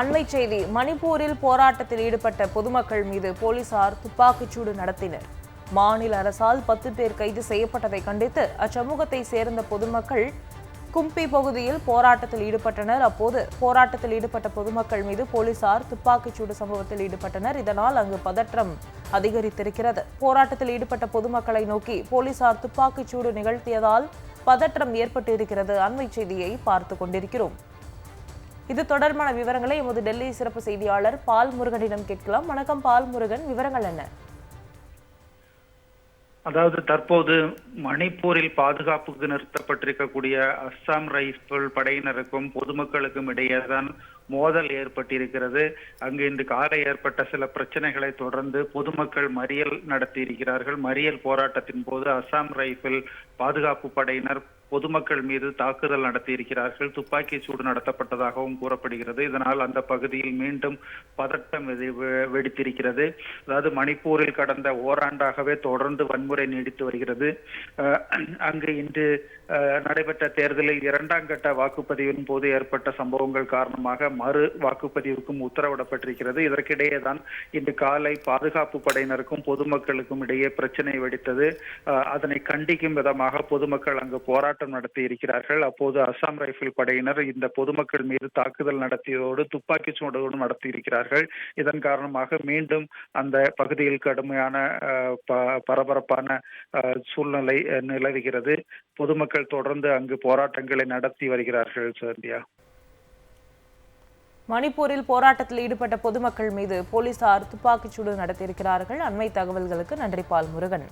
அண்மை செய்தி மணிப்பூரில் போராட்டத்தில் ஈடுபட்ட பொதுமக்கள் மீது போலீசார் துப்பாக்கிச்சூடு நடத்தினர். மாநில அரசால் பத்து பேர் கைது செய்யப்பட்டதை கண்டித்து அச்சமூகத்தை சேர்ந்த பொதுமக்கள் கும்பி பகுதியில் போராட்டத்தில் ஈடுபட்டனர். அப்போது போராட்டத்தில் ஈடுபட்ட பொதுமக்கள் மீது போலீசார் துப்பாக்கிச்சூடு சம்பவத்தில் ஈடுபட்டனர். இதனால் அங்கு பதற்றம் அதிகரித்திருக்கிறது. போராட்டத்தில் ஈடுபட்ட பொதுமக்களை நோக்கி போலீசார் துப்பாக்கிச்சூடு நிகழ்த்தியதால் பதற்றம் ஏற்பட்டிருக்கிறது. அண்மை செய்தியை பார்த்து கொண்டிருக்கிறோம். இது தொடர்பான விவரங்களை எமது டெல்லி சிறப்பு செய்தியாளர் பால் முருகனிடம் கேட்கலாம். வணக்கம் பால் முருகன். விவரங்கள் என்ன? அதாவது தற்போது மணிப்பூரில் பாதுகாப்புக்கு நிறுத்தப்பட்டிருக்கக்கூடிய அஸ்ஸாம் ரைபிள் படையினருக்கும் பொதுமக்களுக்கும் இடையேதான் மோதல் ஏற்பட்டிருக்கிறது. அங்கு இன்று காலை ஏற்பட்ட சில பிரச்சனைகளை தொடர்ந்து பொதுமக்கள் மறியல் நடத்தியிருக்கிறார்கள். மறியல் போராட்டத்தின் போது அசாம் ரைபிள் பாதுகாப்பு படையினர் பொதுமக்கள் மீது தாக்குதல் நடத்தியிருக்கிறார்கள். துப்பாக்கி சூடு நடத்தப்பட்டதாகவும் கூறப்படுகிறது. இதனால் அந்த பகுதியில் மீண்டும் பதட்டம் வெடித்திருக்கிறது. அதாவது மணிப்பூரில் கடந்த ஓராண்டாகவே தொடர்ந்து வன்முறை நீடித்து வருகிறது. அங்கு இன்று நடைபெற்ற தேர்தலில் இரண்டாம் கட்ட வாக்குப்பதிவின் போது ஏற்பட்ட சம்பவங்கள் காரணமாக மறு வாக்குப்பதிவுக்கும் உத்தரவிடப்பட்டிருக்கிறது. இதற்கிடையே தான் இன்று காலை பாதுகாப்பு படையினருக்கும் பொதுமக்களுக்கும் இடையே பிரச்சனை வெடித்தது. அதனை கண்டிக்கும் விதமாக பொதுமக்கள் அங்கு போராட்டம் நடத்தி இருக்கிறார்கள் அப்போது அசாம் ரைபிள் படையினர் இந்த பொதுமக்கள் மீது தாக்குதல் நடத்தியதோடு துப்பாக்கி சூடோடு நடத்தி இருக்கிறார்கள் இதன் காரணமாக மீண்டும் அந்த பகுதியில் கடுமையான அஹ், ப- பரபரப்பான சூழ்நிலை நிலவுகிறது. பொதுமக்கள் தொடர்ந்து அங்கு போராட்டங்களை நடத்தி வருகிறார்கள் சந்தியா மணிப்பூரில் போராட்டத்தில் ஈடுபட்ட பொதுமக்கள் மீது போலீசார் துப்பாக்கிச்சூடு நடத்தியிருக்கிறார்கள். அண்மை தகவல்களுக்கு நன்றி பால் முருகன்.